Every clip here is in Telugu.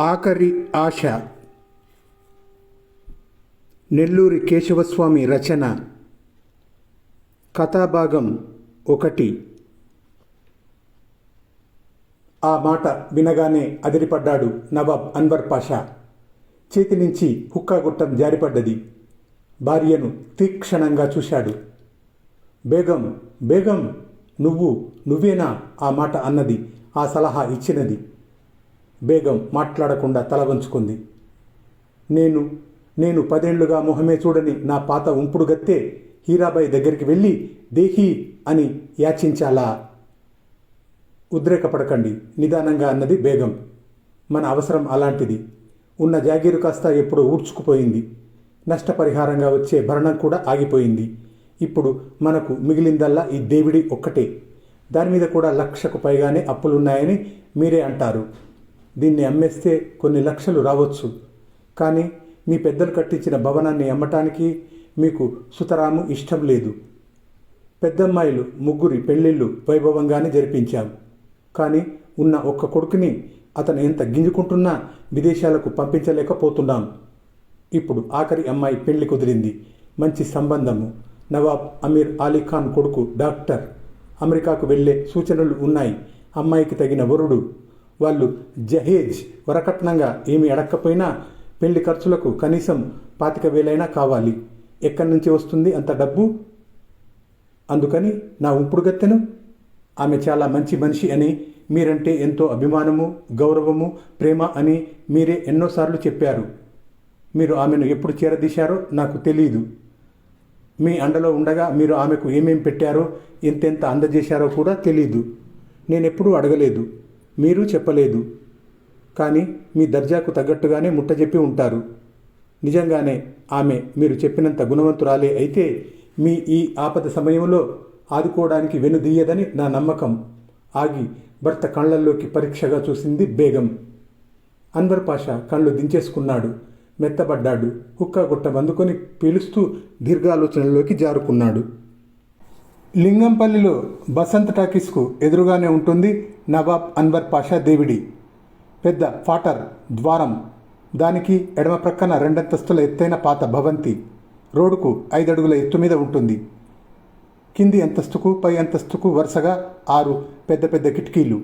ఆఖరి ఆశ. నెల్లూరి కేశవస్వామి రచన. కథాభాగం ఒకటి. ఆ మాట వినగానే అదిరిపడ్డాడు నవాబ్ అన్వర్ పాషా. చేతి నుంచి హుక్కా గుట్టం జారిపడ్డది. భార్యను తీక్షణంగా చూశాడు. బేగం బేగం నువ్వు నువ్వేనా? ఆ మాట అన్నది ఆ సలహా ఇచ్చినది. బేగం మాట్లాడకుండా తల వంచుకుంది. నేను నేను పదేళ్ళుగా మొహమే చూడని నా పాత ఉంపుడు గత్తే హీరాబాయి దగ్గరికి వెళ్ళి దేహి అని యాచించాలా? ఉద్రేకపడకండి నిదానంగా అన్నది బేగం. మన అవసరం అలాంటిది. ఉన్న జాగీరు కాస్త ఎప్పుడో ఊడ్చుకుపోయింది. నష్టపరిహారంగా వచ్చే భరణం కూడా ఆగిపోయింది. ఇప్పుడు మనకు మిగిలిందల్లా ఈ దేవిడి ఒక్కటే. దాని మీద కూడా లక్షకు పైగానే అప్పులున్నాయని మీరే అంటారు. దీన్ని అమ్మేస్తే కొన్ని లక్షలు రావచ్చు. కానీ మీ పెద్దలు కట్టించిన భవనాన్ని అమ్మటానికి మీకు సుతరాము ఇష్టం లేదు. పెద్దమ్మాయిలు ముగ్గురి పెళ్ళిళ్ళు వైభవంగానే జరిపించాం. కానీ ఉన్న ఒక్క కొడుకుని అతను ఎంత గింజుకుంటున్నా విదేశాలకు పంపించలేకపోతున్నాం. ఇప్పుడు ఆఖరి అమ్మాయి పెళ్ళి కుదిరింది. మంచి సంబంధము. నవాబ్ అమీర్ అలీ ఖాన్ కొడుకు డాక్టర్. అమెరికాకు వెళ్ళే సూచనలు ఉన్నాయి. అమ్మాయికి తగిన వరుడు. వాళ్ళు జహేజ్ వరకట్నంగా ఏమి అడక్కపోయినా పెళ్ళి ఖర్చులకు కనీసం పాతిక వేలైనా కావాలి. ఎక్కడి నుంచి వస్తుంది అంత డబ్బు? అందుకని నా ఉంపుడు గత్తెను. ఆమె చాలా మంచి మనిషి అని మీరంటే ఎంతో అభిమానము గౌరవము ప్రేమ అని మీరే ఎన్నోసార్లు చెప్పారు. మీరు ఆమెను ఎప్పుడు చేరదీశారో నాకు తెలియదు మీ అండలో ఉండగా మీరు ఆమెకు ఏమేం పెట్టారో ఎంతెంత అందజేశారో కూడా తెలీదు. నేనెప్పుడూ అడగలేదు. మీరు చెప్పలేదు. కానీ మీ దర్జాకు తగ్గట్టుగానే ముట్టజెప్పి ఉంటారు. నిజంగానే ఆమె మీరు చెప్పినంత గుణవంతురాలే అయితే మీ ఈ ఆపద సమయంలో ఆదుకోవడానికి వెనుదీయదని నా నమ్మకం. ఆగి భర్త కళ్ళల్లోకి పరీక్షగా చూసింది బేగం. అన్వర్ పాషా కళ్ళు దించేసుకున్నాడు. మెత్తబడ్డాడు. హుక్కా గుట్ట అందుకొని పీలుస్తూ దీర్ఘాలోచనలోకి జారుకున్నాడు. లింగంపల్లిలో బసంత్ టాకీస్కు ఎదురుగానే ఉంటుంది నవాబ్ అన్వర్ పాషా దేవిడి. పెద్ద ఫాటర్ ద్వారం. దానికి ఎడమ ప్రక్కన రెండంతస్తుల ఎత్తైన పాత భవంతి. రోడ్డుకు ఐదడుగుల ఎత్తు మీద ఉంటుంది. కింది అంతస్తుకు పై అంతస్తుకు వరుసగా ఆరు పెద్ద పెద్ద కిటికీలు.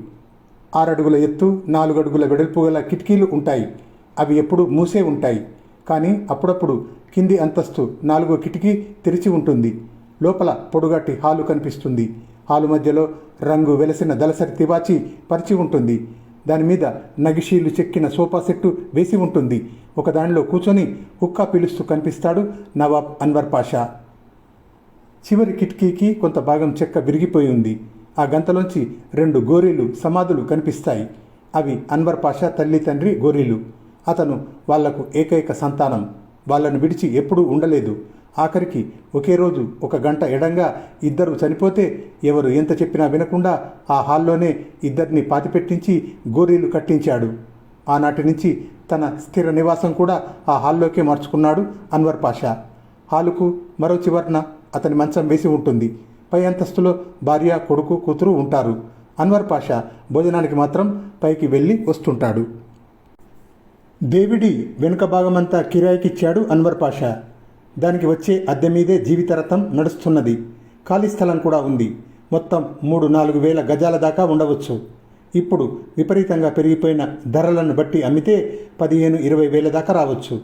ఆరడుగుల ఎత్తు నాలుగు అడుగుల వెడల్పు గల కిటికీలు ఉంటాయి. అవి ఎప్పుడు మూసే ఉంటాయి. కానీ అప్పుడప్పుడు కింది అంతస్తు నాలుగో కిటికీ తెరిచి ఉంటుంది. లోపల పొడుగాటి హాలు కనిపిస్తుంది. హాలు మధ్యలో రంగు వెలసిన దలసరి తివాచి పరిచి ఉంటుంది. దాని మీద నగిషీలు చెక్కిన సోఫా సెట్టు వేసి ఉంటుంది. ఒకదానిలో కూర్చొని హుక్కా పిలుస్తూ కనిపిస్తాడు నవాబ్ అన్వర్ పాషా. చివరి కిటికీకి కొంత భాగం చెక్క విరిగిపోయి ఉంది. ఆ గంతలోంచి రెండు గోరీలు సమాధులు కనిపిస్తాయి. అవి అన్వర్ పాషా తల్లి తండ్రి గోరీలు. అతను వాళ్ళకు ఏకైక సంతానం. వాళ్ళను విడిచి ఎప్పుడూ ఉండలేదు. ఆఖరికి ఒకే రోజు ఒక గంట ఎడంగా ఇద్దరు చనిపోతే ఎవరు ఎంత చెప్పినా వినకుండా ఆ హాల్లోనే ఇద్దరిని పాతిపెట్టించి గోరీలు కట్టించాడు. ఆనాటి నుంచి తన స్థిర నివాసం కూడా ఆ హాల్లోకే మార్చుకున్నాడు అన్వర్ పాషా. హాలుకు మరో చివరన అతని మంచం వేసి ఉంటుంది. పై అంతస్తులో భార్య కొడుకు కూతురు ఉంటారు. అన్వర్ పాషా భోజనానికి మాత్రం పైకి వెళ్ళి వస్తుంటాడు. దేవిడి వెనుక భాగమంతా కిరాయికిచ్చాడు అన్వర్ పాషా. దానికి వచ్చే అద్దె మీదే జీవితరథం నడుస్తున్నది. ఖాళీ స్థలం కూడా ఉంది. మొత్తం మూడు నాలుగు వేల గజాల దాకా ఉండవచ్చు. ఇప్పుడు విపరీతంగా పెరిగిపోయిన ధరలను బట్టి అమ్మితే పదిహేను ఇరవై వేల దాకా రావచ్చు.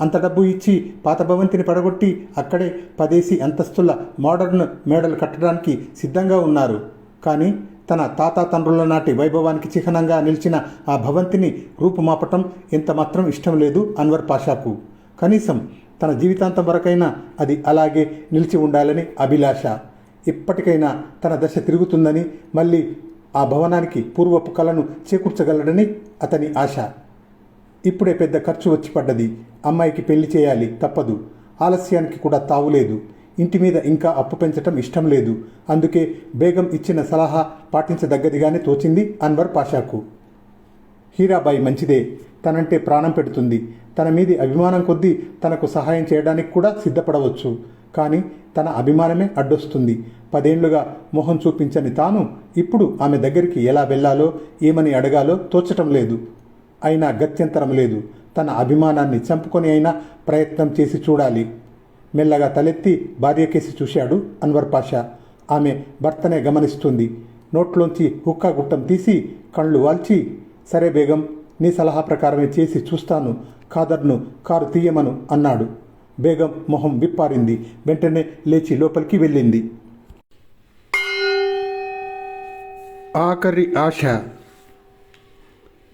అంత డబ్బు ఇచ్చి పాత భవంతిని పడగొట్టి అక్కడే పదేసి అంతస్తుల మోడర్న్ మేడలు కట్టడానికి సిద్ధంగా ఉన్నారు. కానీ తన తాత తండ్రుల నాటి వైభవానికి చిహ్నంగా నిలిచిన ఆ భవంతిని రూపుమాపటం ఎంత మాత్రం ఇష్టం లేదు అన్వర్ పాషాకు. కనీసం తన జీవితాంతం వరకైనా అది అలాగే నిలిచి ఉండాలని అభిలాష. ఇప్పటికైనా తన దశ తిరుగుతుందని మళ్ళీ ఆ భవనానికి పూర్వపు కళను చేకూర్చగలడని అతని ఆశ. ఇప్పుడే పెద్ద ఖర్చు వచ్చి పడ్డది. అమ్మాయికి పెళ్ళి చేయాలి తప్పదు. ఆలస్యానికి కూడా తావులేదు ఇంటి మీద ఇంకా అప్పు పెంచటం ఇష్టం లేదు. అందుకే బేగం ఇచ్చిన సలహా పాటించదగ్గదిగానే తోచింది అన్వర్ పాషాకు. హీరాబాయి మంచిదే. తనంటే ప్రాణం పెడుతుంది. తన మీది అభిమానం కొద్దీ తనకు సహాయం చేయడానికి కూడా సిద్ధపడవచ్చు. కానీ తన అభిమానమే అడ్డొస్తుంది. పదేళ్ళుగా మొహం చూపించని తాను ఇప్పుడు ఆమె దగ్గరికి ఎలా వెళ్ళాలో ఏమని అడగాలో తోచటం లేదు. అయినా గత్యంతరం లేదు. తన అభిమానాన్ని చంపుకొని అయినా ప్రయత్నం చేసి చూడాలి. మెల్లగా తలెత్తి భార్యకేసి చూశాడు అన్వర్ పాషా. ఆమె భర్తనే గమనిస్తుంది. నోట్లోంచి హుక్కా గుట్టం తీసి కళ్ళు వాల్చి సరే బేగం నీ సలహా ప్రకారమే చేసి చూస్తాను. ఖాదర్ను కారు తీయమను అన్నాడు. బేగం మొహం విప్పారింది. వెంటనే లేచి లోపలికి వెళ్ళింది. ఆఖరి ఆశ.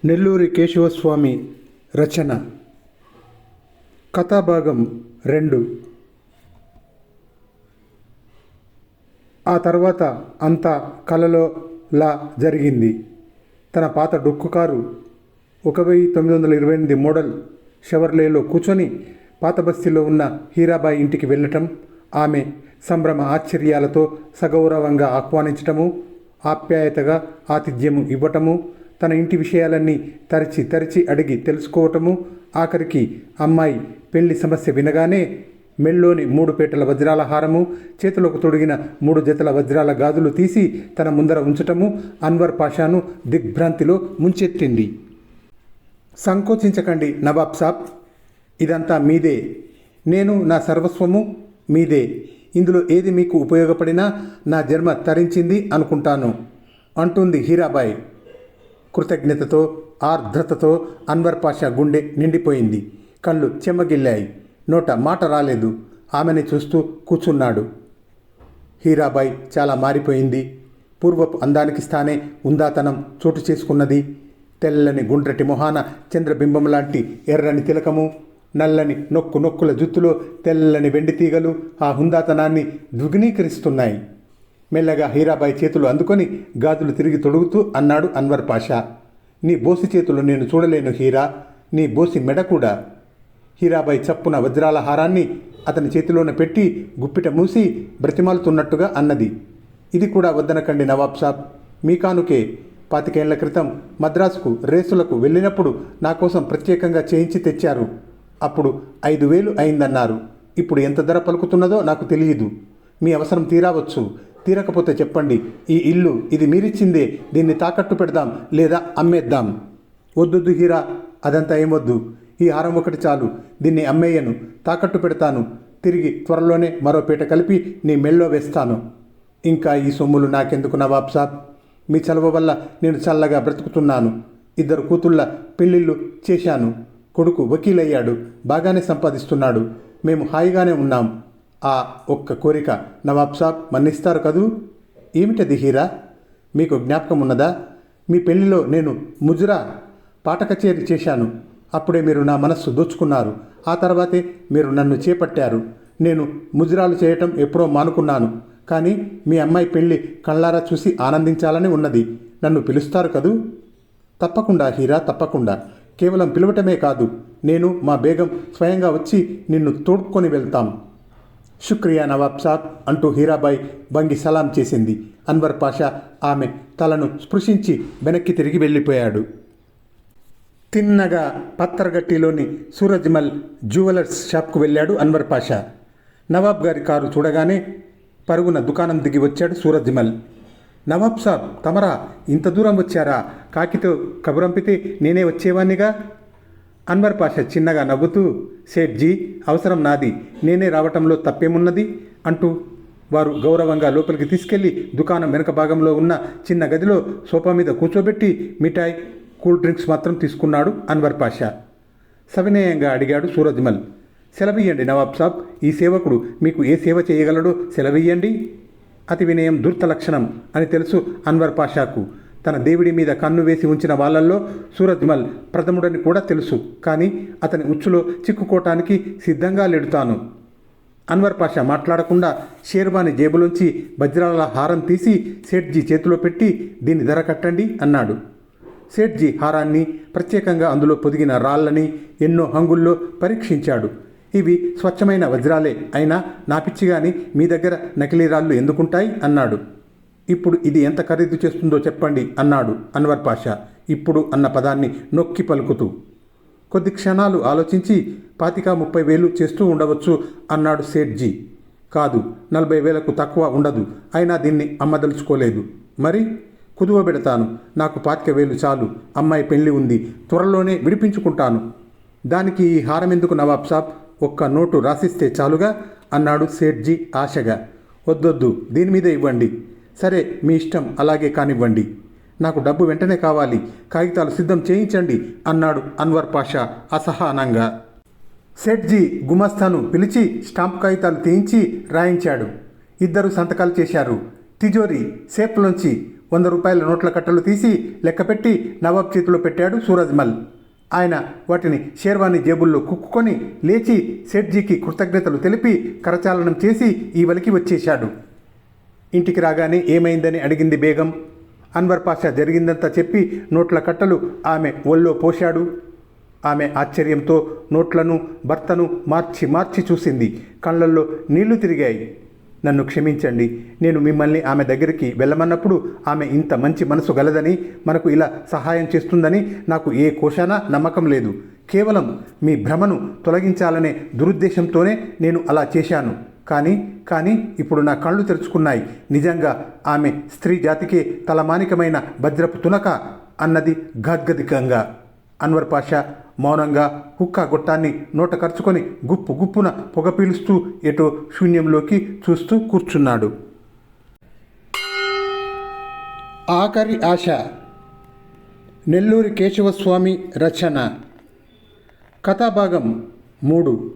నెల్లూరి కేశవస్వామి రచన. కథాభాగం రెండు. ఆ తర్వాత అంతా కలలో లా జరిగింది. తన పాత డొక్కు కారు ఒక వెయ్యి తొమ్మిది వందల ఇరవై ఎనిమిది మోడల్ షవర్లేలో కూర్చొని పాత బస్తీలో ఉన్న హీరాబాయి ఇంటికి వెళ్ళటం ఆమె సంభ్రమ ఆశ్చర్యాలతో సగౌరవంగా ఆహ్వానించటము ఆప్యాయతగా ఆతిథ్యము ఇవ్వటము తన ఇంటి విషయాలన్నీ తరచి తరచి అడిగి తెలుసుకోవటము ఆఖరికి అమ్మాయి పెళ్ళి సమస్య వినగానే మెల్లోని మూడు పేటల వజ్రాల హారము చేతులకు తొడిగిన మూడు జతల వజ్రాల గాజులు తీసి తన ముందర ఉంచటము అన్వర్ పాషాను దిగ్భ్రాంతిలో ముంచెత్తింది. సంకోచించకండి నవాబ్ సాబ్. ఇదంతా మీదే. నేను నా సర్వస్వము మీదే. ఇందులో ఏది మీకు ఉపయోగపడినా నా జన్మ తరించింది అనుకుంటాను. అంటుంది హీరాబాయ్. కృతజ్ఞతతో ఆర్ద్రతతో అన్వర్ పాషా గుండె నిండిపోయింది. కళ్ళు చెమ్మగిల్లాయి నోట మాట రాలేదు. ఆమెని చూస్తూ కూర్చున్నాడు. హీరాబాయ్ చాలా మారిపోయింది. పూర్వపు అందానికి స్థానే ఉందాతనం చోటు చేసుకున్నది తెల్లని గుండ్రటి మొహాన చంద్రబింబం లాంటి ఎర్రని తిలకము నల్లని నొక్కు నొక్కుల జుత్తులో తెల్లని వెండి తీగలు ఆ హుందాతనాన్ని ద్విగుణీకరిస్తున్నాయి. మెల్లగా హీరాబాయి చేతులు అందుకొని గాజులు తిరిగి తొడుగుతూ అన్నాడు అన్వర్ పాషా నీ బోసి చేతులు నేను చూడలేను హీరా నీ బోసి మెడ కూడా. హీరాబాయి చప్పున వజ్రాల హారాన్ని అతని చేతిలోన పెట్టి గుప్పిట మూసి బ్రతిమాలుతున్నట్టుగా అన్నది. ఇది కూడా వద్దనకండి నవాబ్ సాబ్ మీ కానుకే పాతికేళ్ళ క్రితం మద్రాసుకు రేసులకు వెళ్ళినప్పుడు నా కోసం ప్రత్యేకంగా చేయించి తెచ్చారు. అప్పుడు ఐదు వేలు అయిందన్నారు. ఇప్పుడు ఎంత ధర పలుకుతున్నదో నాకు తెలియదు. మీ అవసరం తీరావచ్చు. తీరకపోతే చెప్పండి. ఈ ఇల్లు ఇది మీరిచ్చిందే. దీన్ని తాకట్టు పెడదాం లేదా అమ్మేద్దాం. వద్దొద్దు హీరా అదంతా ఏమొద్దు ఈ హారం ఒకటి చాలు. దీన్ని అమ్మేయను. తాకట్టు పెడతాను. తిరిగి త్వరలోనే మరో పీట కలిపి నీ మెళ్ళో వేస్తాను. ఇంకా ఈ సొమ్ములు నాకెందుకు నవాబ్ సాబ్? మీ చలవ వల్ల నేను చల్లగా బ్రతుకుతున్నాను. ఇద్దరు కూతుళ్ళ పెళ్ళిళ్ళు చేశాను. కొడుకు వకీలయ్యాడు. బాగానే సంపాదిస్తున్నాడు. మేము హాయిగానే ఉన్నాం. ఆ ఒక్క కోరిక నవాబ్ సాబ్ మన్నిస్తారు కదూ? ఏమిటది హీరా? మీకు జ్ఞాపకం ఉన్నదా? మీ పెళ్ళిలో నేను ముజురా పాట కచేరీ చేశాను. అప్పుడే మీరు నా మనస్సు దోచుకున్నారు. ఆ తర్వాతే మీరు నన్ను చేపట్టారు. నేను ముజురాలు చేయటం ఎప్పుడో మానుకున్నాను. కానీ మీ అమ్మాయి పెళ్ళి కళ్ళారా చూసి ఆనందించాలని ఉన్నది. నన్ను పిలుస్తారు కదూ? తప్పకుండా హీరా తప్పకుండా. కేవలం పిలవటమే కాదు నేను మా బేగం స్వయంగా వచ్చి నిన్ను తోడుకొని వెళ్తాం. శుక్రియా నవాబ్ సాబ్ అంటూ హీరాబాయ్ బంగి సలాం చేసింది. అన్వర్ పాషా ఆమె తలను స్పృశించి వెనక్కి తిరిగి వెళ్ళిపోయాడు. తిన్నగా పత్తరగట్టిలోని సూరజ్మల్ జ్యువెలర్స్ షాప్కు వెళ్ళాడు అన్వర్ పాషా. నవాబ్ గారి కారు చూడగానే పరుగున దుకాణం దిగి వచ్చాడు సూరజ్మల్ నవాబ్ సాబ్ తమరా ఇంత దూరం వచ్చారా? కాకితో కబురంపితే నేనే వచ్చేవాణ్ణిగా? అన్వర్ పాషా చిన్నగా నవ్వుతూ సేట్జీ అవసరం నాది. నేనే రావటంలో తప్పేమున్నది? అంటూ వారు గౌరవంగా లోపలికి తీసుకెళ్ళి దుకాణం వెనుక భాగంలో ఉన్న చిన్న గదిలో సోఫా మీద కూర్చోబెట్టి మిఠాయి కూల్ డ్రింక్స్ మాత్రం తీసుకున్నాడు అన్వర్ పాషా. సవినయంగా అడిగాడు సూరజ్మల్ సెలవియ్యండి. నవాబ్ సాబ్ ఈ సేవకుడు మీకు ఏ సేవ చేయగలడో? సెలవియ్యండి. అతి వినయం దుర్త లక్షణం అని తెలుసు అన్వర్ పాషాకు. తన దేవుడి మీద కన్ను వేసి ఉంచిన వాళ్ళల్లో సూరజ్మల్ ప్రథముడని కూడా తెలుసు. కానీ అతని ఉచ్చులో చిక్కుకోవటానికి సిద్ధంగా లేడుతాను. అన్వర్ పాషా మాట్లాడకుండా షేర్వాని జేబులోంచి వజ్రాల హారం తీసి సేట్జీ చేతిలో పెట్టి దీని ధర కట్టండి అన్నాడు. సేట్జీ హారాన్ని ప్రత్యేకంగా అందులో పొదిగిన రాళ్ళని ఎన్నో హంగుల్లో పరీక్షించాడు. ఇవి స్వచ్ఛమైన వజ్రాలే. అయినా నా పిచ్చిగాని మీ దగ్గర నకిలీ రాళ్ళు ఎందుకుంటాయి? అన్నాడు. ఇప్పుడు ఇది ఎంత ఖరీదు చేస్తుందో చెప్పండి అన్నాడు అన్వర్ పాషా. ఇప్పుడు అన్న పదాన్ని నొక్కి పలుకుతూ. కొద్ది క్షణాలు ఆలోచించి పాతిక ముప్పై వేలు చేస్తూ ఉండవచ్చు అన్నాడు సేట్జీ కాదు నలభై వేలకు తక్కువ ఉండదు. అయినా దీన్ని అమ్మదలుచుకోలేదు మరి? కుదువ పెడతాను. నాకు పాతిక వేలు చాలు. అమ్మాయి పెళ్ళి ఉంది. త్వరలోనే విడిపించుకుంటాను. దానికి ఈ హారం ఎందుకు నవాబ్ సాబ్? ఒక్క నోటు రాసిస్తే చాలుగా? అన్నాడు సేట్జీ ఆశగా. వద్దొద్దు దీని మీద ఇవ్వండి. సరే మీ ఇష్టం అలాగే కానివ్వండి. నాకు డబ్బు వెంటనే కావాలి కాగితాలు సిద్ధం చేయించండి అన్నాడు అన్వర్ పాషా అసహనంగా. సెట్జీ గుమస్తాను పిలిచి స్టాంప్ కాగితాలు తీయించి రాయించాడు. ఇద్దరు సంతకాలు చేశారు. తిజోరి సేఫ్లోంచి వంద రూపాయల నోట్ల కట్టలు తీసి లెక్కపెట్టి నవాబ్ చేతిలో పెట్టాడు సూరజ్మల్. ఆయన వాటిని షేర్వాణి జేబుల్లో కుక్కుకొని లేచి షెడ్జీకి కృతజ్ఞతలు తెలిపి కరచాలనం చేసి ఈ వలికి వచ్చేశాడు. ఇంటికి రాగానే ఏమైందని అడిగింది బేగం. అన్వర్ పాషా జరిగిందంతా చెప్పి నోట్ల కట్టలు ఆమె ఒళ్ళో పోశాడు. ఆమె ఆశ్చర్యంతో నోట్లను భర్తను మార్చి మార్చి చూసింది. కళ్ళల్లో నీళ్ళు తిరిగాయి. నన్ను క్షమించండి. నేను మిమ్మల్ని ఆమె దగ్గరికి వెళ్ళమన్నప్పుడు ఆమె ఇంత మంచి మనసు గలదని మనకు ఇలా సహాయం చేస్తుందని నాకు ఏ కోశానా నమ్మకం లేదు. కేవలం మీ భ్రమను తొలగించాలనే దురుద్దేశంతోనే నేను అలా చేశాను. కానీ కానీ ఇప్పుడు నా కళ్ళు తెరుచుకున్నాయి. నిజంగా ఆమె స్త్రీ జాతికే తలమానికమైన భద్రపు తునక అన్నది గాద్గదికంగా అన్వర్ పాషా మౌనంగా హుక్కా గొట్టాన్ని నోట ఖర్చుకొని గుప్పు గుప్పున పొగ పీలుస్తూ ఎటో శూన్యంలోకి చూస్తూ కూర్చున్నాడు. ఆఖరి ఆశ. నెల్లూరి కేశవస్వామి రచన. కథాభాగం మూడు.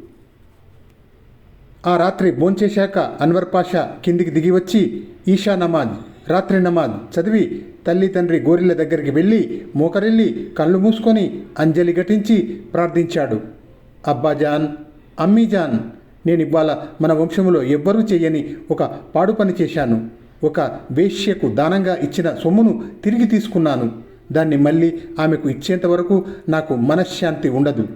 ఆ రాత్రి భోంచేశాక అన్వర్ పాషా కిందికి దిగి వచ్చి ఈషా నమాజ్ రాత్రి నమాజ్ చదివి తల్లి తండ్రి గోరిల దగ్గరికి వెళ్ళి మోకరిల్లి కళ్ళు మూసుకొని అంజలి ఘటించి ప్రార్థించాడు. అబ్బాజాన్ అమ్మీజాన్ నేను ఇవాళ మన వంశంలో ఎవ్వరూ చేయని ఒక పాడు పని చేశాను. ఒక వేశ్యకు దానంగా ఇచ్చిన సొమ్మును తిరిగి తీసుకున్నాను. దాన్ని మళ్ళీ ఆమెకు ఇచ్చేంత వరకు నాకు మనశ్శాంతి ఉండదు.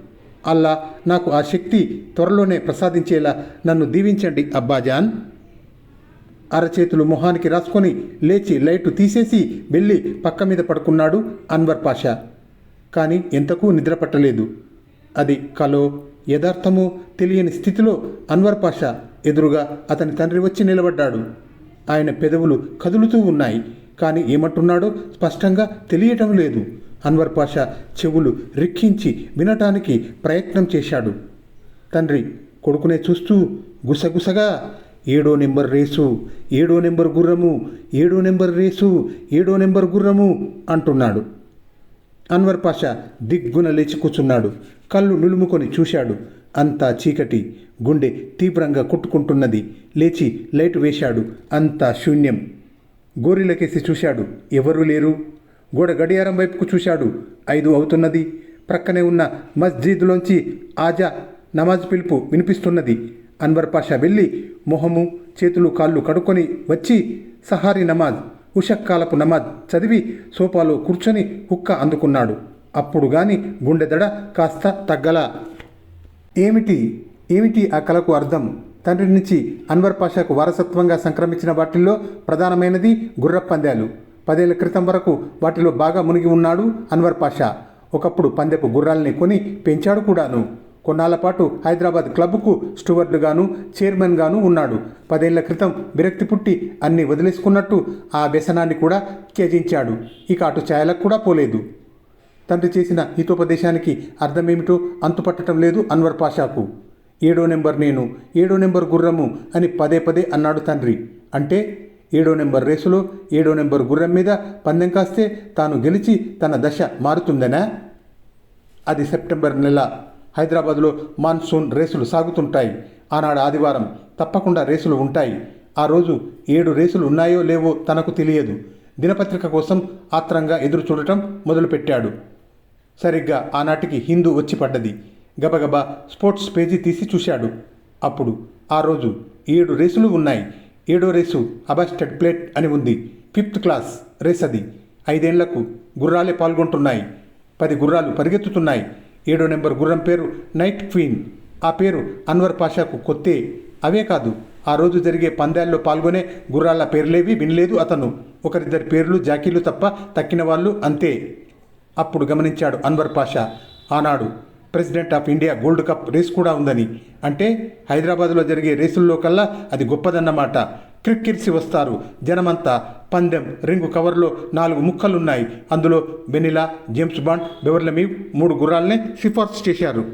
అల్లా నాకు ఆ శక్తి త్వరలోనే ప్రసాదించేలా నన్ను దీవించండి అబ్బాజాన్ అరచేతులు మొహానికి రాసుకొని లేచి లైటు తీసేసి వెళ్ళి పక్క మీద పడుకున్నాడు అన్వర్ పాషా. కానీ ఎంతకు నిద్ర పట్టలేదు అది కలో యథార్థమో తెలియని స్థితిలో అన్వర్ పాషా ఎదురుగా అతని తండ్రి వచ్చి నిలబడ్డాడు. ఆయన పెదవులు కదులుతూ ఉన్నాయి. కానీ ఏమంటున్నాడో స్పష్టంగా తెలియటం లేదు. అన్వర్ పాషా చెవులు రిక్కించి వినటానికి ప్రయత్నం చేశాడు. తండ్రి కొడుకునే చూస్తూ గుసగుసగా ఏడో నెంబర్ రేసు ఏడో నెంబర్ గుర్రము ఏడో నెంబర్ రేసు ఏడో నెంబర్ గుర్రము అంటున్నాడు. అన్వర్ పాషా దిగ్గున లేచి కూర్చున్నాడు. కళ్ళు నులుముకొని చూశాడు. అంతా చీకటి గుండె తీవ్రంగా కొట్టుకుంటున్నది. లేచి లైట్ వేశాడు. అంతా శూన్యం. గోరిలకేసి చూశాడు. ఎవరూ లేరు? గోడ గడియారం వైపుకు చూశాడు. ఐదు అవుతున్నది. ప్రక్కనే ఉన్న మస్జిద్లోంచి ఆజా నమాజ్ పిలుపు వినిపిస్తున్నది. అన్వర్ పాషా వెళ్ళి మొహము చేతులు కాళ్ళు కడుక్కొని వచ్చి సహారీ నమాజ్ ఉషక్కాలపు నమాజ్ చదివి సోఫాలో కూర్చొని హుక్క అందుకున్నాడు. అప్పుడు గాని గుండెదడ కాస్త తగ్గల. ఏమిటి? ఏమిటి ఆ కళకు అర్థం? తండ్రి నుంచి అన్వర్ పాషాకు వారసత్వంగా సంక్రమించిన వాటిల్లో ప్రధానమైనది గుర్రపందాలు. పదేళ్ళ క్రితం వరకు వాటిలో బాగా మునిగి ఉన్నాడు అన్వర్ పాషా. ఒకప్పుడు పందెపు గుర్రాల్ని కొని పెంచాడు కూడాను. కొన్నాళ్ళ పాటు హైదరాబాద్ క్లబ్కు స్టూవర్డ్గాను చైర్మన్గాను ఉన్నాడు. పదేళ్ళ క్రితం విరక్తి పుట్టి అన్ని వదిలేసుకున్నట్టు ఆ వ్యసనాన్ని కూడా త్యజించాడు. ఇక అటు ఛాయలకు కూడా పోలేదు. తండ్రి చేసిన హితోపదేశానికి అర్థమేమిటో అంతుపట్టడం లేదు అన్వర్ పాషాకు. ఏడో నెంబర్ నేను ఏడో నెంబర్ గుర్రము అని పదే పదే అన్నాడు తండ్రి. అంటే ఏడో నెంబర్ రేసులో ఏడో నెంబర్ గుర్రం మీద పందెం కాస్తే తాను గెలిచి తన దశ మారుతుందనా? అది సెప్టెంబర్ నెల హైదరాబాద్లో మాన్సూన్ రేసులు సాగుతుంటాయి. ఆనాడు ఆదివారం తప్పకుండా రేసులు ఉంటాయి. ఆ రోజు ఏడు రేసులు ఉన్నాయో లేవో తనకు తెలియదు. దినపత్రిక కోసం ఆత్రంగా ఎదురు చూడటం మొదలుపెట్టాడు. సరిగ్గా ఆనాటికి హిందూ వచ్చి పడ్డది. గబగబా స్పోర్ట్స్ పేజీ తీసి చూశాడు. అప్పుడు ఆ రోజు ఏడు రేసులు ఉన్నాయి. ఏడో రేసు అబాస్టెడ్ ప్లేట్ అని ఉంది. ఫిఫ్త్ క్లాస్ రేస్ అది ఐదేళ్ళకు గుర్రాలే పాల్గొంటున్నాయి. పది గుర్రాలు పరిగెత్తుతున్నాయి. ఏడో నెంబర్ గుర్రం పేరు నైట్ క్వీన్. ఆ పేరు అన్వర్ పాషాకు కొత్తే అవే కాదు. ఆ రోజు జరిగే పందాల్లో పాల్గొనే గుర్రాల పేర్లేవి వినలేదు అతను. ఒకరిద్దరి పేర్లు జాకీలు తప్ప తక్కిన వాళ్ళు అంతే. అప్పుడు గమనించాడు అన్వర్ పాషా. ఆనాడు president of India gold cup race కూడా ఉందని. అంటే హైదరాబాద్లో జరిగే రేసుల్లో కల్లా అది గొప్పదన్నమాట. క్రికెట్స్ వస్తారు. జనమంతా పందెం రింగు కవర్లో నాలుగు ముక్కలున్నాయి. అందులో వెనిలా జేమ్స్ బాండ్ బెవర్లమీ మూడు గుర్రాల్ని సిఫార్సు చేశారు.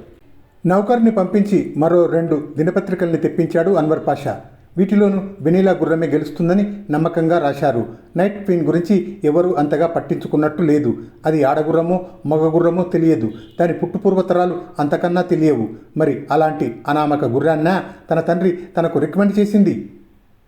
నౌకర్ని పంపించి మరో రెండు దినపత్రికల్ని తెప్పించాడు అన్వర్ పాషా. వీటిలోనూ వెనీలా గుర్రమే గెలుస్తుందని నమ్మకంగా రాశారు. నైట్ క్వీన్ గురించి ఎవరూ అంతగా పట్టించుకున్నట్టు లేదు. అది ఆడగుర్రమో మగగుర్రమో తెలియదు. దాని పుట్టుపూర్వతరాలు అంతకన్నా తెలియవు. మరి అలాంటి అనామక గుర్రాన్న తన తండ్రి తనకు రికమెండ్ చేసింది?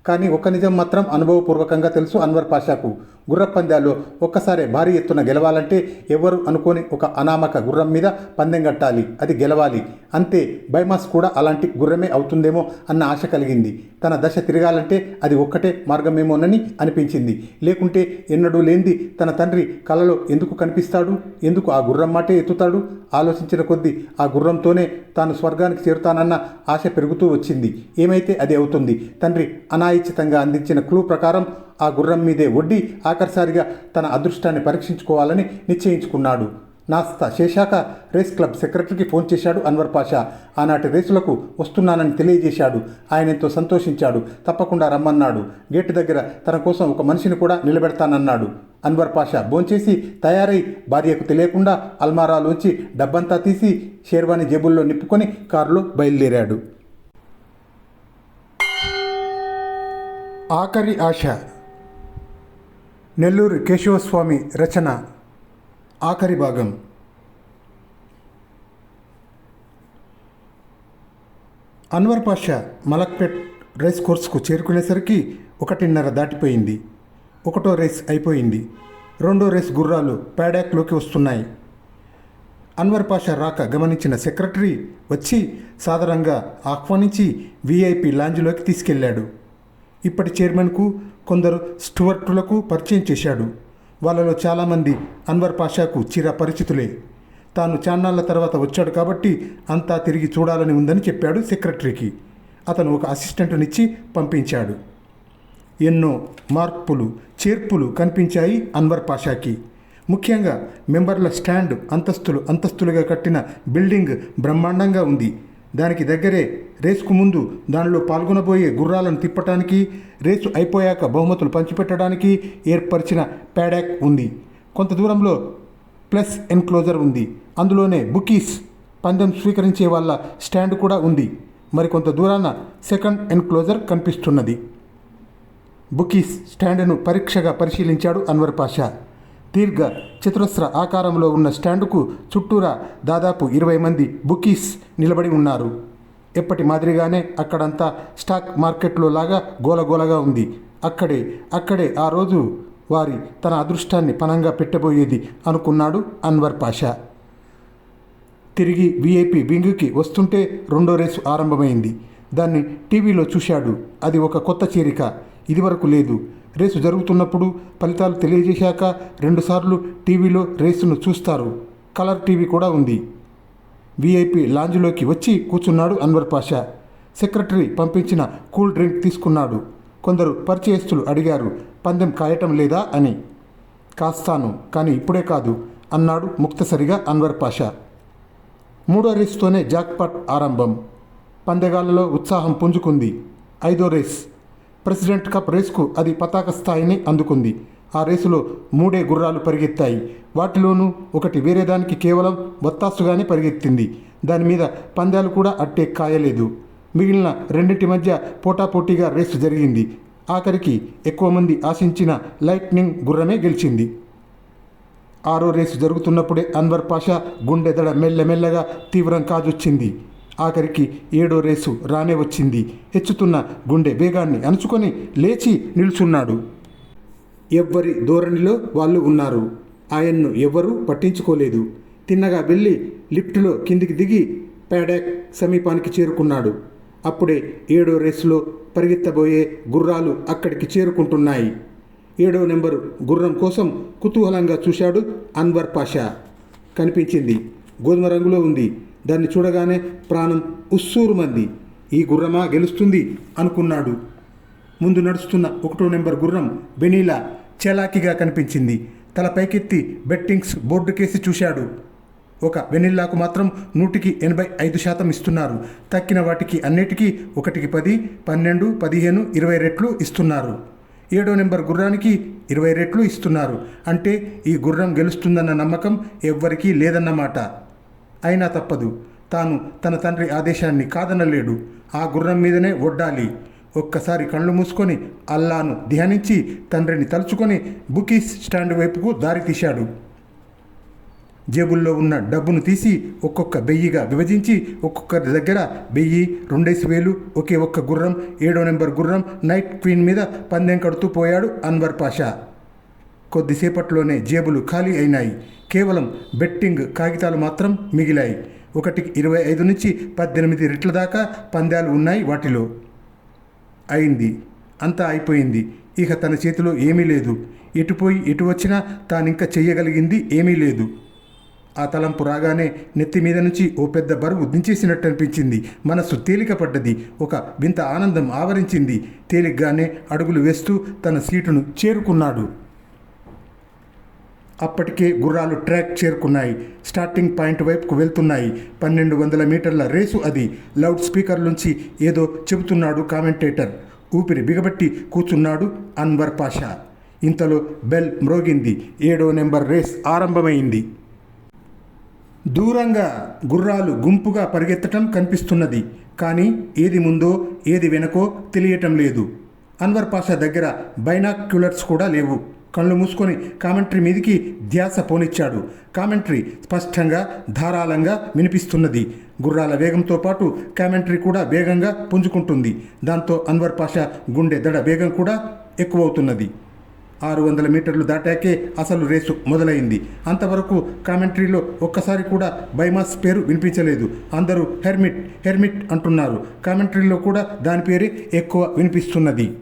కానీ ఒక్క నిజం మాత్రం అనుభవపూర్వకంగా తెలుసు. అన్వర్ పాషాకు గుర్ర పందాల్లో ఒక్కసారే భారీ ఎత్తున గెలవాలంటే ఎవరు అనుకోని ఒక అనామక గుర్రం మీద పందెం కట్టాలి. అది గెలవాలి. అంతే బైమాస్ కూడా అలాంటి గుర్రమే అవుతుందేమో అన్న ఆశ కలిగింది. తన దశ తిరగాలంటే అది ఒక్కటే మార్గమేమోనని అనిపించింది. లేకుంటే ఎన్నడూ లేనిది తన తండ్రి కలలో ఎందుకు కనిపిస్తాడు? ఎందుకు ఆ గుర్రం మాటే ఎత్తుతాడు? ఆలోచించిన కొద్దీ ఆ గుర్రంతోనే తాను స్వర్గానికి చేరుతానన్న ఆశ పెరుగుతూ వచ్చింది. ఏమైతే అది అవుతుంది? తండ్రి అనాయిచితంగా అందించిన క్లూ ప్రకారం ఆ గుర్రం మీదే ఒడ్డి ఆఖరిసారిగా తన అదృష్టాన్ని పరీక్షించుకోవాలని నిశ్చయించుకున్నాడు. నాస్తా శేషాక రేస్ క్లబ్ సెక్రటరీకి ఫోన్ చేశాడు అన్వర్ పాషా. ఆనాటి రేసులకు వస్తున్నానని తెలియజేశాడు. ఆయన ఎంతో సంతోషించాడు. తప్పకుండా రమ్మన్నాడు. గేటు దగ్గర తన కోసం ఒక మనిషిని కూడా నిలబెడతానన్నాడు. అన్వర్ పాషా భోంచేసి తయారై భార్యకు తెలియకుండా అల్మారాలోంచి డబ్బంతా తీసి షేర్వాణి జేబుల్లో నిప్పుకొని కారులో బయలుదేరాడు. ఆఖరి ఆశ. నెల్లూరు కేశవస్వామి రచన. ఆఖరి భాగం. అన్వర్ పాషా మలక్పేట్ రేస్ కోర్సుకు చేరుకునేసరికి ఒకటిన్నర దాటిపోయింది. ఒకటో రేస్ అయిపోయింది. రెండో రేస్ గుర్రాలు ప్యాడాక్లోకి వస్తున్నాయి. అన్వర్ పాషా రాక గమనించిన సెక్రటరీ వచ్చి సాధారణంగా ఆహ్వానించి వీఐపీ లాంజ్లోకి తీసుకెళ్ళాడు. ఇప్పటి చైర్మన్కు కొందరు స్టువర్టులకు పరిచయం చేశాడు. వాళ్ళలో చాలామంది అన్వర్ పాషాకు చిర పరిచితులే. తాను చాన్నాళ్ళ తర్వాత వచ్చాడు కాబట్టి అంతా తిరిగి చూడాలని ఉందని చెప్పాడు సెక్రటరీకి. అతను ఒక అసిస్టెంట్నిచ్చి పంపించాడు. ఎన్నో మార్పులు చేర్పులు కనిపించాయి అన్వర్ పాషాకి. ముఖ్యంగా మెంబర్ల స్టాండ్ అంతస్తులు అంతస్తులుగా కట్టిన బిల్డింగ్ బ్రహ్మాండంగా ఉంది. దానికి దగ్గరే రేసుకు ముందు దానిలో పాల్గొనబోయే గుర్రాలను తిప్పటానికి రేసు అయిపోయాక బహుమతులు పంచిపెట్టడానికి ఏర్పరిచిన ప్యాడాక్ ఉంది. కొంత దూరంలో ప్లస్ ఎన్క్లోజర్ ఉంది. అందులోనే బుకీస్ పందెం స్వీకరించే వాళ్ళ స్టాండ్ కూడా ఉంది. మరికొంత దూరాన సెకండ్ ఎన్క్లోజర్ కనిపిస్తున్నది. బుకీస్ స్టాండ్ను పరీక్షగా పరిశీలించాడు అన్వర్ పాషా. దీర్ఘ చతురస్ర ఆకారంలో ఉన్న స్టాండుకు చుట్టూరా దాదాపు ఇరవై మంది బుకీస్ నిలబడి ఉన్నారు. ఎప్పటి మాదిరిగానే అక్కడంతా స్టాక్ మార్కెట్లో లాగా గోలగోలగా ఉంది. అక్కడే అక్కడే ఆ రోజు వారి తన అదృష్టాన్ని పనంగా పెట్టబోయేది అనుకున్నాడు అన్వర్ పాషా. తిరిగి విఐపి వింగ్కి వస్తుంటే రెండో రేసు ఆరంభమైంది. దాన్ని టీవీలో చూశాడు. అది ఒక కొత్త చేరిక. ఇదివరకు లేదు. రేసు జరుగుతున్నప్పుడు ఫలితాలు తెలియజేశాక రెండుసార్లు టీవీలో రేసును చూస్తారు. కలర్ టీవీ కూడా ఉంది. వీఐపీ లాంజ్లోకి వచ్చి కూర్చున్నాడు అన్వర్ పాషా. సెక్రటరీ పంపించిన కూల్ డ్రింక్ తీసుకున్నాడు. కొందరు పరిచయస్తులు అడిగారు పందెం కాయటం లేదా? అని. కాస్తాను కానీ ఇప్పుడే కాదు అన్నాడు ముక్తసరిగా అన్వర్ పాషా. మూడో రేసుతోనే జాక్పాట్ ఆరంభం. పందెగాళ్ళలో ఉత్సాహం పుంజుకుంది. ఐదో రేస్. ప్రెసిడెంట్ కప్ రేసుకు అది పతాక స్థాయిని అందుకుంది. ఆ రేసులో మూడే గుర్రాలు పరిగెత్తాయి. వాటిలోనూ ఒకటి వేరే దానికి కేవలం వత్తాసుగానే పరిగెత్తింది. దాని మీద పందాలు కూడా అట్టే కాయలేదు. మిగిలిన రెండింటి మధ్య పోటాపోటీగా రేసు జరిగింది. ఆఖరికి ఎక్కువ మంది ఆశించిన లైట్నింగ్ గుర్రమే గెలిచింది. ఆరో రేసు జరుగుతున్నప్పుడే అన్వర్ పాషా గుండెదడ మెల్లమెల్లగా తీవ్రం కాజొచ్చింది. ఆఖరికి ఏడో రేసు రానే వచ్చింది. హెచ్చుతున్న గుండె వేగాన్ని అణుచుకొని లేచి నిల్చున్నాడు. ఎవ్వరి ధోరణిలో వాళ్ళు ఉన్నారు. ఆయన్ను ఎవ్వరూ పట్టించుకోలేదు. తిన్నగా వెళ్ళి లిఫ్టులో కిందికి దిగి ప్యాడాక్ సమీపానికి చేరుకున్నాడు. అప్పుడే ఏడో రేసులో పరిగెత్తబోయే గుర్రాలు అక్కడికి చేరుకుంటున్నాయి. ఏడో నెంబరు గుర్రం కోసం కుతూహలంగా చూశాడు అన్వర్ పాషా. కనిపించింది. గోధుమ రంగులో ఉంది. దాన్ని చూడగానే ప్రాణం ఉస్సూరుమంది ఈ గుర్రమా గెలుస్తుంది? అనుకున్నాడు. ముందు నడుస్తున్న ఒకటో నెంబర్ గుర్రం బెనీలా చలాకీగా కనిపించింది. తల పైకెత్తి బెట్టింగ్స్ బోర్డు కేసి చూశాడు. ఒక వెనిల్లాకు మాత్రం నూటికి ఎనభై ఐదు శాతం ఇస్తున్నారు. తక్కిన వాటికి అన్నిటికీ ఒకటికి పది పన్నెండు పదిహేను ఇరవై రెట్లు ఇస్తున్నారు. ఏడో నెంబర్ గుర్రానికి ఇరవై రెట్లు ఇస్తున్నారు. అంటే ఈ గుర్రం గెలుస్తుందన్న నమ్మకం ఎవ్వరికీ లేదన్నమాట. అయినా తప్పదు. తాను తన తండ్రి ఆదేశాన్ని కాదనలేడు. ఆ గుర్రం మీదనే ఒడ్డాలి. ఒక్కసారి కళ్ళు మూసుకొని అల్లాను ధ్యానించి తండ్రిని తలుచుకొని బుకీస్ స్టాండ్ వైపుకు దారి తీశాడు. జేబుల్లో ఉన్న డబ్బును తీసి ఒక్కొక్క వెయ్యిగా విభజించి ఒక్కొక్కరి దగ్గర వెయ్యి రెండేసి వేలు ఒకే ఒక్క గుర్రం ఏడో నెంబర్ గుర్రం నైట్ క్వీన్ మీద పందెం కడుతూ పోయాడు అన్వర్ పాషా. కొద్దిసేపట్లోనే జేబులు ఖాళీ అయినాయి. కేవలం బెట్టింగ్ కాగితాలు మాత్రం మిగిలాయి. ఒకటికి ఇరవై ఐదు నుంచి పద్దెనిమిది రెట్ల దాకా పందాలు ఉన్నాయి వాటిలో. అయింది. అంతా అయిపోయింది. ఇక తన చేతిలో ఏమీ లేదు. ఎటుపోయి ఎటు వచ్చినా తానింకా చెయ్యగలిగింది ఏమీ లేదు. ఆ తలంపు రాగానే నెత్తి మీద నుంచి ఓ పెద్ద బరువు దించేసినట్టు అనిపించింది మనస్సు తేలిక పడ్డది ఒక వింత ఆనందం ఆవరించింది. తేలిగ్గానే అడుగులు వేస్తూ తన సీటును చేరుకున్నాడు. అప్పటికే గుర్రాలు ట్రాక్ చేరుకున్నాయి. స్టార్టింగ్ పాయింట్ వైపుకు వెళ్తున్నాయి. పన్నెండు వందల మీటర్ల రేసు అది. లౌడ్ స్పీకర్ నుంచి ఏదో చెబుతున్నాడు కామెంటేటర్. ఊపిరి బిగబట్టి కూర్చున్నాడు అన్వర్ పాషా. ఇంతలో బెల్ మ్రోగింది. ఏడో నెంబర్ రేస్ ఆరంభమైంది. దూరంగా గుర్రాలు గుంపుగా పరిగెత్తటం కనిపిస్తున్నది. కానీ ఏది ముందో ఏది వెనకో తెలియటం లేదు. అన్వర్ పాషా దగ్గర బైనాక్యులర్స్ కూడా లేవు. కళ్ళు మూసుకొని కామెంటరీ మీదికి ధ్యాస పోనిచ్చాడు. కామెంటరీ స్పష్టంగా ధారాళంగా వినిపిస్తున్నది. గుర్రాల వేగంతో పాటు కామెంటరీ కూడా వేగంగా పుంజుకుంటుంది. దాంతో అన్వర్ పాషా గుండె దడ వేగం కూడా ఎక్కువవుతున్నది. ఆరు వందల మీటర్లు దాటాకే అసలు రేసు మొదలైంది. అంతవరకు కామెంటరీలో ఒక్కసారి కూడా బైమాస్ పేరు వినిపించలేదు. అందరూ హెర్మిట్ హెర్మిట్ అంటున్నారు. కామెంటరీలో కూడా దాని పేరే ఎక్కువ వినిపిస్తున్నది.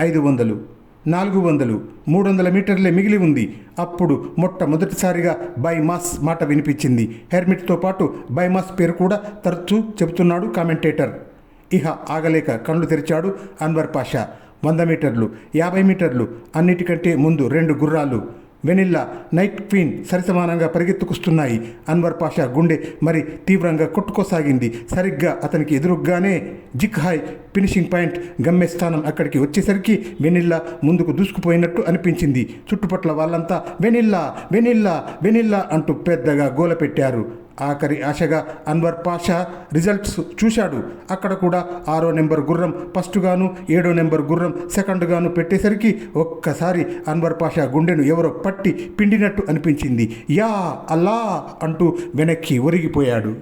ఐదు వందలు. నాలుగు వందలు మూడు వందల మీటర్లే మిగిలి ఉంది. అప్పుడు మొట్టమొదటిసారిగా బైమాస్ మాట వినిపించింది. హెర్మిట్తో పాటు బైమాస్ పేరు కూడా తరచూ చెబుతున్నాడు కామెంటేటర్. ఇహ ఆగలేక కళ్ళు తెరిచాడు అన్వర్ పాషా. వంద మీటర్లు యాభై మీటర్లు అన్నిటికంటే ముందు రెండు గుర్రాలు. వెనిల్లా నైట్ క్వీన్ సరిసమానంగా పరిగెత్తుకొస్తున్నాయి. అన్వర్ పాషా గుండె మరి తీవ్రంగా కొట్టుకోసాగింది. సరిగ్గా అతనికి ఎదురుగ్గానే జిక్ హై ఫినిషింగ్ పాయింట్ గమ్యస్థానం అక్కడికి వచ్చేసరికి వెనిల్లా ముందుకు దూసుకుపోయినట్టు అనిపించింది. చుట్టుపట్ల వాళ్ళంతా వెనిల్లా వెనిల్లా వెనిల్లా అంటూ పెద్దగా గోల పెట్టారు. ఆఖరి ఆశగా అన్వర్ పాషా రిజల్ట్స్ చూశాడు. అక్కడ కూడా ఆరో నెంబర్ గుర్రం ఫస్ట్గాను ఏడో నెంబర్ గుర్రం సెకండ్గాను పెట్టేసరికి ఒక్కసారి అన్వర్ పాషా గుండెను ఎవరో పట్టి పిండినట్టు అనిపించింది. యా అల్లా అంటూ వెనక్కి ఒరిగిపోయాడు.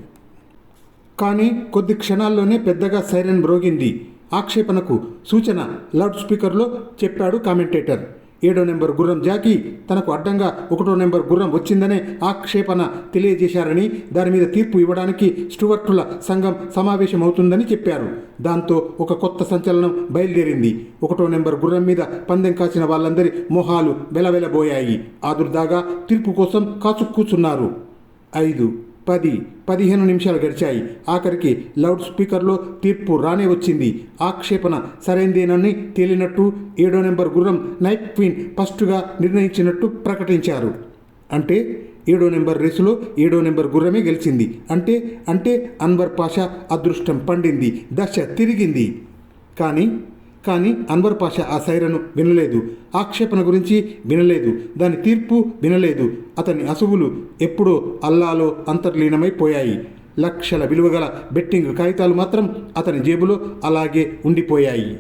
కానీ కొద్ది క్షణాల్లోనే పెద్దగా సైరన్ మ్రోగింది. ఆక్షేపణకు సూచన లౌడ్ స్పీకర్లో చెప్పాడు కామెంటేటర్. ఏడో నెంబర్ గుర్రం జాకి తనకు అడ్డంగా ఒకటో నెంబర్ గుర్రం వచ్చిందనే ఆక్షేపణ తెలియజేశారని దాని మీద తీర్పు ఇవ్వడానికి స్టువర్టుల సంఘం సమావేశమవుతుందని చెప్పారు. దాంతో ఒక కొత్త సంచలనం బయలుదేరింది. ఒకటో నెంబర్ గుర్రం మీద పందెం కాసిన వాళ్ళందరి మొహాలు వెలవెలబోయాయి. ఆదుర్దాగా తీర్పు కోసం కాచు కూర్చున్నారు ఐదు పది పదిహేను నిమిషాలు గడిచాయి. ఆఖరికి లౌడ్ స్పీకర్లో తీర్పు రానే వచ్చింది. ఆక్షేపణ సరైందేనని తేలినట్టు ఏడో నెంబర్ గుర్రం నైట్ క్వీన్ ఫస్ట్గా నిర్ణయించినట్టు ప్రకటించారు. అంటే ఏడో నెంబర్ రేసులో ఏడో నెంబర్ గుర్రమే గెలిచింది. అంటే అంటే అన్వర్ పాషా అదృష్టం పండింది. దశ తిరిగింది. కానీ కానీ అన్వర్ పాషా ఆ సైరను వినలేదు. ఆక్షేపణ గురించి వినలేదు. దాని తీర్పు వినలేదు. అతని అసువులు ఎప్పుడో అల్లాలో అంతర్లీనమైపోయాయి లక్షల విలువగల బెట్టింగ్ కాగితాలు మాత్రం అతని జేబులో అలాగే ఉండిపోయాయి.